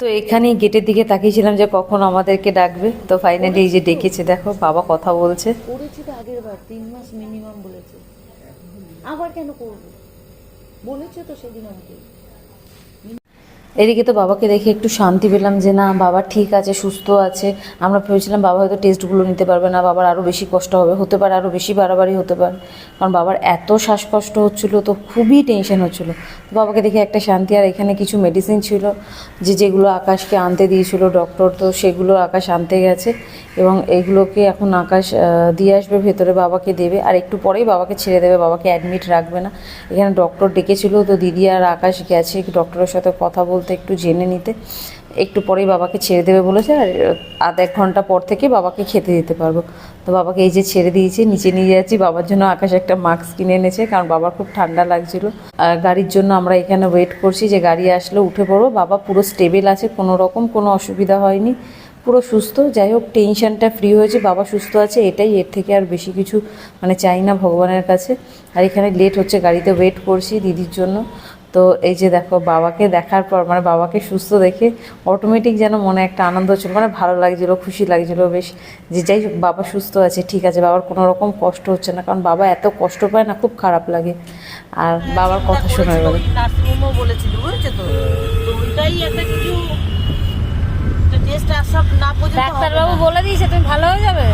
তো এখানেই গেটের দিকে তাকিয়েছিলাম যে কখন আমাদেরকে ডাকবে। তো ফাইনালি এই যে ডেকেছে, দেখো, বাবা কথা বলছে। করেছি তো আগের বার, তিন মাস মিনিমাম বলেছে। আবার কেন করব? বলেছে তো সেদিন আমাকে। এদিকে তো বাবাকে দেখে একটু শান্তি পেলাম যে না, বাবা ঠিক আছে, সুস্থ আছে। আমরা ভেবেছিলাম বাবা হয়তো টেস্টগুলো নিতে পারবে না, বাবার আরও বেশি কষ্ট হবে, হতে পারে আরও বেশি বাড়াবাড়ি হতে পারে। কারণ বাবার এত শ্বাসকষ্ট হচ্ছিল, তো খুবই টেনশন হচ্ছিল। তো বাবাকে দেখে একটা শান্তি, আর এখানে কিছু মেডিসিন ছিল, যে যেগুলো আকাশকে আনতে দিয়েছিল ডক্টর তো সেগুলো আকাশ আনতে গেছে। এবং এগুলোকে এখন আকাশ দিয়ে আসবে, ভেতরে বাবাকে দেবে, আর একটু পরেই বাবাকে ছেড়ে দেবে, বাবাকে অ্যাডমিট রাখবে না। এখানে ডক্টর ডেকেছিল, তো দিদি আর আকাশ গেছে ডক্টরের সাথে কথা বলতে একটু জেনে নিতে। একটু পরেই বাবাকে ছেড়ে দেবে বলেছে আর আধ এক ঘণ্টা পর থেকে বাবাকে খেতে দিতে পারব। তো বাবাকে এই যে ছেড়ে দিয়েছি, নিচে নিয়ে যাচ্ছি, বাবার জন্য আকাশ একটা মাস্ক কিনে এনেছে কারণ বাবার খুব ঠান্ডা লাগছিল। আর গাড়ির জন্য আমরা এখানে ওয়েট করছি যে গাড়ি আসলে, উঠে পড়ব বাবা পুরো স্টেবেল আছে, কোনো রকম কোনো অসুবিধা হয়নি। পুরো সুস্থ, যাই হোক টেনশনটা ফ্রি হয়েছে, বাবা সুস্থ আছে, এটাই এর থেকে আর বেশি কিছু মানে চাই না ভগবানের কাছে। আর এখানে লেট হচ্ছে, গাড়িতে ওয়েট করছি দিদির জন্য। তো এই যে দেখো বাবাকে দেখার পর মানে বাবাকে সুস্থ দেখে অটোমেটিক যেন মনে একটা আনন্দ হচ্ছিল মানে ভালো লাগছিল খুশি লাগছিল বেশ যে যাই হোক বাবা সুস্থ আছে ঠিক আছে বাবার কোনো রকম কষ্ট হচ্ছে না কারণ বাবা এত কষ্ট পায় না খুব খারাপ লাগে। আর বাবার কথা শোনা গেল বলেছিল বুঝেছ তো? ওইটাই একটা কিছু ডাক্তারবাবু বলে দিয়েছে তুমি ভালো হয়ে যাবে?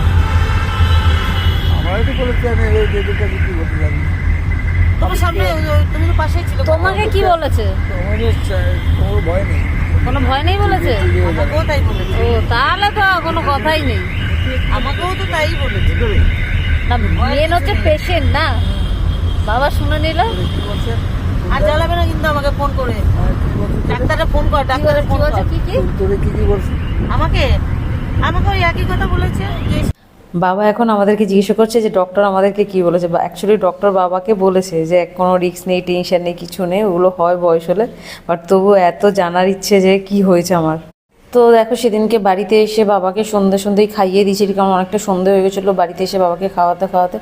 আমারও তো বলেছে আমি এই বেবিটা কি করতে জানি তোমার সামনে তো পাশেই ছিল। তোমাকে কি বলেছে? তো কোনো ভয় নেই। কোনো ভয় নেই বলেছে? আমাকেও তাই বলেছে। ও তাহলে তো কোনো কথাই নেই। আমাকেও তো তাই বলেছে। না মেন হচ্ছে পেশেন্ট না। বাবা শুনে নিল। বলছে আর জ্বালাবে না কিন্তু আমাকে ফোন করে। আর কি বলছে ডাক্তারে ফোন কর কি ডাক্তারে ফোন কি কর। কি কি? তোরে কি কি বলছে? আমাকে আমাকে ওই একই কথা বলেছে যে বাবা এখন আমাদেরকে জিজ্ঞাসা করছে যে ডক্টর আমাদেরকে কি বলেছে? বা অ্যাকচুয়ালি ডক্টর বাবাকে বলেছে যে কোনো রিস্ক নেই টেনশন নেই, কিছু নেই, ওগুলো হয় বয়স হলে বাট তবু এত জানার ইচ্ছে যে, কি হয়েছে আমার? তো দেখো, সেদিনকে বাড়িতে এসে বাবাকে সন্ধ্যে সন্ধ্যেই খাইয়ে দিয়েছি কারণ অনেকটা সন্ধে হয়ে গেছিল, বাড়িতে এসে বাবাকে খাওয়াতে খাওয়াতে।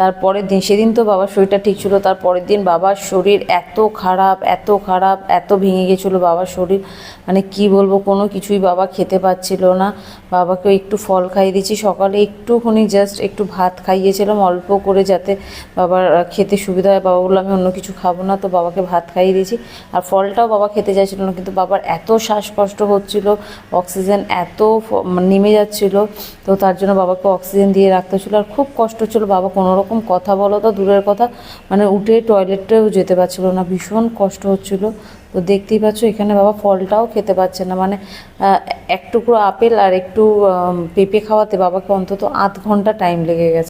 তারপরের দিন, সেদিন তো বাবার শরীরটা ঠিক ছিল তার পরের দিন বাবার শরীর এত খারাপ এত খারাপ, এত ভেঙে গেছিল বাবার শরীর। মানে কি বলব, কোনো কিছুই বাবা খেতে পাচ্ছিল না। বাবাকে একটু ফল খাইয়ে দিয়েছি, সকালে একটুখানি জাস্ট একটু ভাত খাইয়েছিলাম অল্প করে যাতে বাবার খেতে সুবিধা হয়। বাবা বলল, আমি অন্য কিছু খাব না। তো বাবাকে ভাত খাইয়ে দিয়েছি। আর ফলটাও বাবা খেতে চাইছিল না, কিন্তু বাবার এত শ্বাসকষ্ট হচ্ছিল, অক্সিজেন এত মানে নেমে যাচ্ছিল, তো তার জন্য বাবাকে অক্সিজেন দিয়ে রাখতে হচ্ছিল। আর খুব কষ্ট হচ্ছিল, বাবা কোনো রকম কথা বলো তো, দূরের কথা। মানে উঠে টয়লেটেও যেতে পারছিল না, ভীষণ কষ্ট হচ্ছিল। তো দেখতেই পাচ্ছ, এখানে বাবা ফলটাও খেতে পারছে না। মানে এক টুকরো আপেল আর একটু পেঁপে খাওয়াতে বাবাকে অন্তত আধ ঘণ্টা টাইম লেগে গেছে।